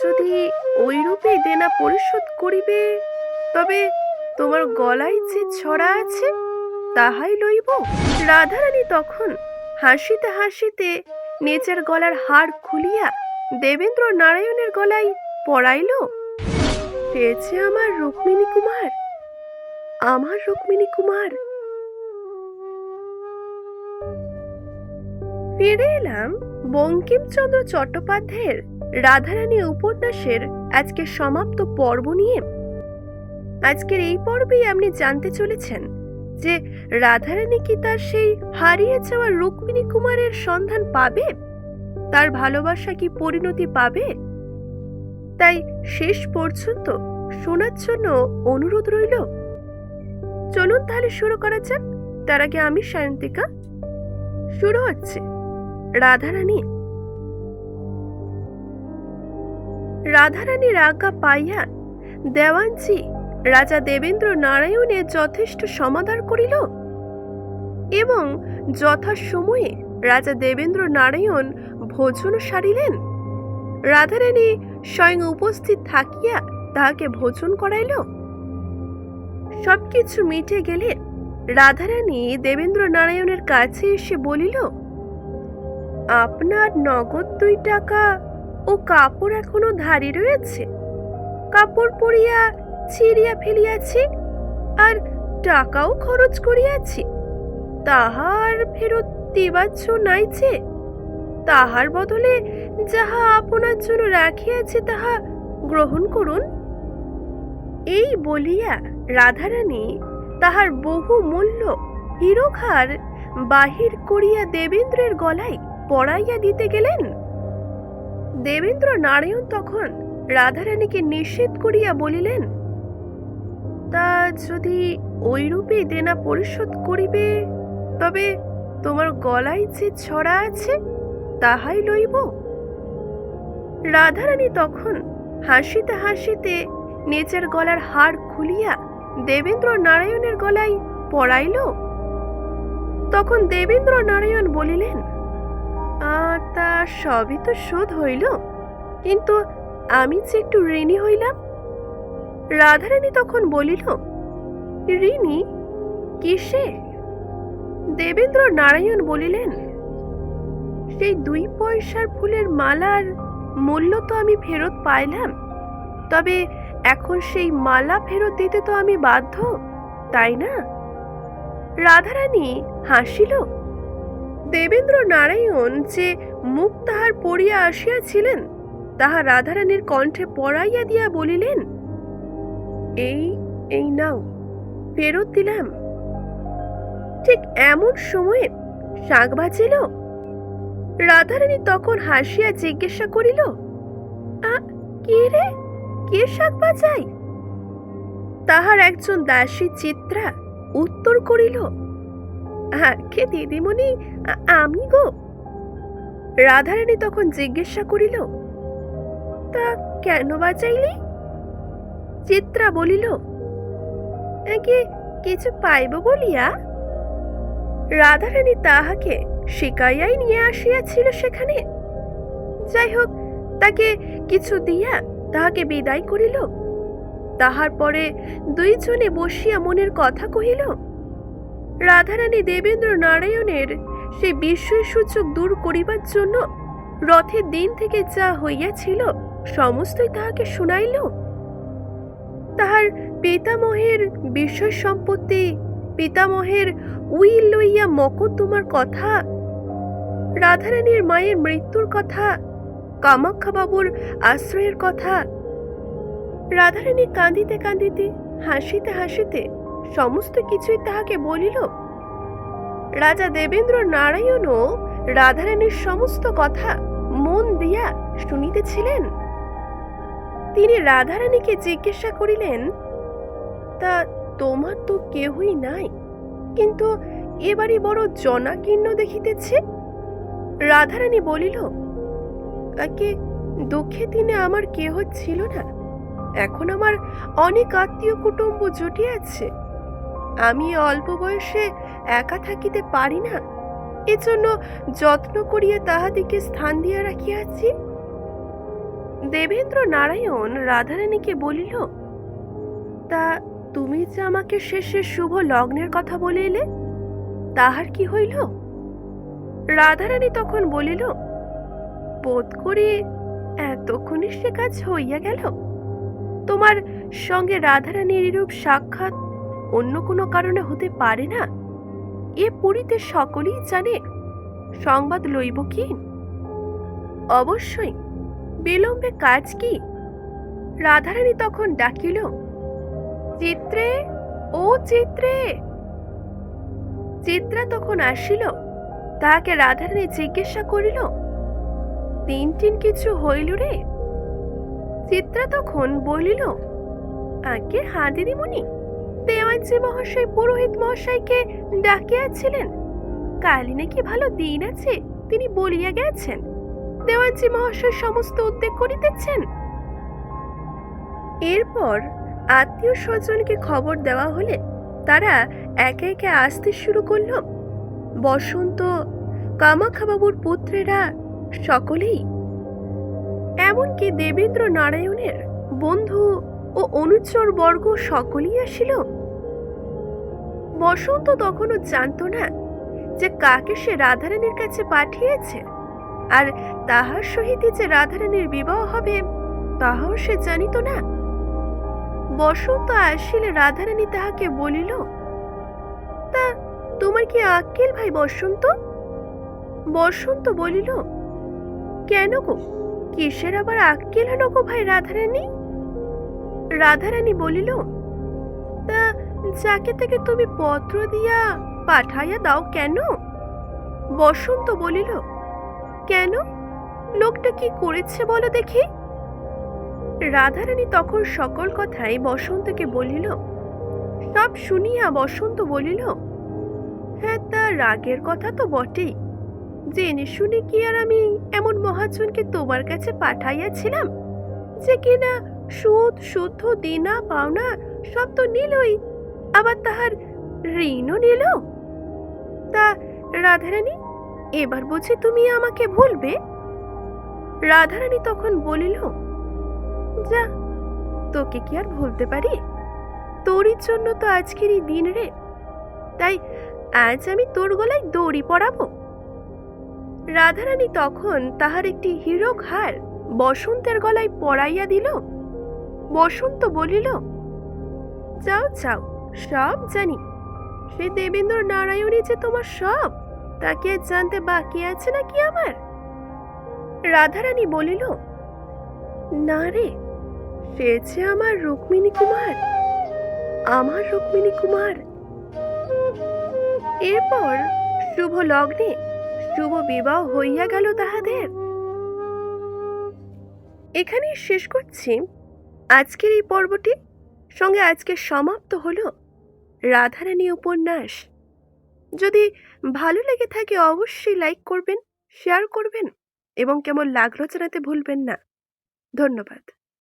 যদি ওইরূপে দেনা পরিশোধ করিবে, তবে তোমার গলায় যে ছড়া আছে, তাহাই লইব। রাধারানী তখন হাসিতে হাসিতে নেচার গলার হার খুলিয়া দেবেন্দ্র নারায়ণের গলায় পড়াইল পেয়েছে আমার রুক্মিণী কুমার, আমার রুক্মিণী কুমার। ফিরে এলাম বঙ্কিমচন্দ্র চট্টোপাধ্যায়ের রাধারানী উপন্যাসের আজকে সমাপ্ত পর্ব নিয়ে আজকের এই পর্বেই আপনি জানতে চলেছেন যে রাধারানী কি তার সেই হারিয়ে যাওয়া রুক্মিণী কুমারের সন্ধান পাবে? তার ভালোবাসা কি পরিণতি পাবে? তাই শেষ পর্যন্ত শোনার জন্য অনুরোধ রইল। চলুন তাহলে শুরু করা যাক। তার আগে আমি সায়ন্তিকা। শুরু হচ্ছে। রাধারানী রাধারানীর আজ্ঞা পাইয়া দেওয়ানজি, রাজা দেবেন্দ্র নারায়ণের যথেষ্ট সমাদর করিল? এবং যথাসময়ে রাজা দেবেন্দ্র নারায়ণ ভোজন সারিলেন? রাধারানী স্বয়ং উপস্থিত থাকিয়া তাহাকে ভোজন করাইল? সবকিছু মিটে গেলে রাধারানী দেবেন্দ্র নারায়ণের কাছে এসে বলিল, আপনার নগদ দুই টাকা ও কাপড় এখনও ধারি রয়েছে। কাপড় পরিয়া ছিঁড়িয়া ফেলিয়াছি আর টাকাও খরচ করিয়াছি। তাহার ফেরত দিবার নাই যে, তাহার বদলে যাহা আপনার জন্য রাখিয়াছি তাহা গ্রহণ করুন। এই বলিয়া রাধারানী তাহার বহু মূল্য হিরোখার বাহির করিয়া দেবেন্দ্রের গলায় পড়াইয়া দিতে গেলেন। দেবেন্দ্র নারায়ণ তখন রাধারানীকে নিষেধ করিয়া বলিলেন তা যদি ওইরূপে দেনা পরিশোধ করিবে তবে তোমার গলায় যে ছড়া আছে তাহাই লইব? রাধারানী তখন হাসিতে হাসিতে নিজের গলার হার খুলিয়া দেবেন্দ্র নারায়ণের গলায় পড়াইল তখন দেবেন্দ্র নারায়ণ বলিলেন "আ, তা সবই তো শোধ হইল। কিন্তু আমি যে একটু ঋণী হইলাম? রাধারানী তখন বলিল, ঋণী? কিসে? দেবেন্দ্র নারায়ণ বলিলেন, সেই দুই পয়সার ফুলের মালার মূল্য তো আমি ফেরত পাইলাম। তবে এখন সেই মালা ফেরত দিতে তো আমি বাধ্য, তাই না? রাধারানী হাসিল দেবেন্দ্র নারায়ণ যে মুখ তাহার পড়িয়া আসিয়াছিলেন, তাহা রাধারানীর কণ্ঠে পড়াইয়া দিয়া বলিলেন, এই এই নাও, ফেরত দিলাম। ঠিক এমন সময়ে শাক বাজিল? রাধারানী তখন হাসিয়া জিজ্ঞাসা করিল কে রে? কে শাক বাজাই তাহার একজন দাসী চিত্রা উত্তর করিল কে দিদিমণি? আমি গো। রাধারানী তখন জিজ্ঞাসা করিল, তা কেন বাঁচাইলি? চিত্রা বলিল কিছু পাইব বলিয়া? রাধারানী তাহাকে শিকাইয়াই নিয়ে আসিয়াছিল সেখানে। যাই হোক, তাকে কিছু দিয়া তাহাকে বিদায় করিল। তাহার পরে দুইজনে বসিয়া মনের কথা কহিল রাধারানী দেবেন্দ্র নারায়ণের সেই বিস্ময় সূচক দূর করিবার জন্য রথের দিন থেকে যা হইয়াছিল সমস্তই তাহাকে শুনাইল। তাহার পিতামহের বিষয় সম্পত্তি, পিতামহের উইল লইয়া মকদ্দমার কথা, রাধারানীর মায়ের মৃত্যুর কথা কামাখ্যাবাবুর আশ্রয়ের কথা। রাধারানী কাঁদিতে কাঁদিতে হাসিতে হাসিতে সমস্ত কিছুই তাহাকে বলিল, রাজা দেবেন্দ্র নারায়ণও রাধারানীর সমস্ত কথা মন দিয়া শুনিতেছিলেন? তিনি রাধারানীকে জিজ্ঞাসা করিলেন, তা তোমার তো কেহই নাই, কিন্তু এবারই বড় জনাকীর্ণ দেখিতেছে? রাধারানী বলিল আগে দুঃখে দিনে আমার কেহ ছিল না, এখন আমার অনেক আত্মীয় কুটুম্ব জুটিয়াছে। আমি অল্প বয়সে একা থাকিতে পারি না। এজন্য যত্ন করিয়া তাহাদিকে স্থান দিয়া রাখিয়াছি। দেবেন্দ্র নারায়ণ রাধারানীকে বলিল, তা তুমি যে আমাকে শেষে শুভ লগ্নের কথা বলে এলে, তাহার কি হইল? রাধারানী তখন বলিল, বোধ করি এতক্ষণে সে কাজ হইয়া গেল। তোমার সঙ্গে রাধারানীর এরূপ সাক্ষাৎ অন্য কোনো কারণে হতে পারে না? এ পুরীতে সকলেই জানে। সংবাদ লইব কি? অবশ্যই। বিলম্বে কাজ কি? রাধারানী তখন ডাকিল, চিত্রে, ও চিত্রে! চিত্রা তখন আসিল, তাহাকে রাধারানী জিজ্ঞাসা করিল তিন তিন কিছু হইল রে? চিত্রা তখন বলিল আগে হা দিদিমণি দেওয়ানজি মহাশয়, পুরোহিত মহাশয়কে ডাকিয়াছিলেন। কালি নাকি ভালো দিন আছে, তিনি বলিয়া গেছেন। দেওয়ানজি মহাশয় সমস্ত উদ্যোগ করিতেছেন। এরপর আত্মীয় স্বজনকে খবর দেওয়া হলে তারা একে একে আসতে শুরু করল। বসন্ত কামাখ্যাবাবুর পুত্রেরা সকলেই। এমনকি দেবেন্দ্র নারায়ণের বন্ধু ও অনুচর বর্গ সকলেই আসিল? বসন্ত তখনও জানত না যে কাকে সে রাধারানীর কাছে পাঠিয়েছে, আর তাহার সহিত যে রাধারানীর বিবাহ হবে, তাহাও সে জানিত না। বসন্ত আসিলে রাধারানী তাহাকে বলিল, তা তোমার কি আক্কেল ভাই বসন্ত? বসন্ত বলিল, কেন গো? কিসের আবার আক্কেল হলো গো ভাই রাধারানী? রাধারানী বলিল, তা যাকে থেকে তুমি পত্র দিয়া পাঠাইয়া দাও কেন? বসন্ত বলিল, কেন? লোকটা কি করেছে বলো দেখি? রাধারানী তখন সকল কথাই বসন্তকে বলিল, সব শুনিয়া বসন্ত বলিল হ্যাঁ তা রাগের কথা তো বটেই। জেনে শুনে কি আর আমি এমন মহাজনকে তোমার কাছে পাঠাইয়াছিলাম যে কিনা সুদ, শুদ্ধ দেনা, পাওনা, সব তো নিলই। আবার তাহার ঋণও নিল? তা রাধারানী, এবার বুঝি তুমি আমাকে ভুলবে? রাধারানী তখন বলিল, যা, তোকে কি আর ভুলতে পারি? তোরই জন্য তো আজকের এই দিন রে। তাই আজ আমি তোর গলায় দড়ি পরাবো? রাধারানী তখন তাহার একটি হীরক হার বসন্তের গলায় পরাইয়া দিল। বসন্ত বলিল, যাও যাও, সব জানি। সে দেবেন্দ্র নারায়ণী যে তোমার সব তাকে জানতে বাকি আছে নাকি আমার? রাধারানী বলিল, না রে, সে যে আমার রুক্মিণী কুমার, আমার রুক্মিণী কুমার। এরপর শুভ লগ্নে শুভ বিবাহ হইয়া গেল তাহাদের। এখানেই শেষ করছি। আজকের এই পর্বটি সঙ্গে আজকে সমাপ্ত হল রাধারানী উপন্যাস। যদি ভালো লেগে থাকে অবশ্যই লাইক করবেন, শেয়ার করবেন এবং কেমন লাগল জানাতে ভুলবেন না। ধন্যবাদ।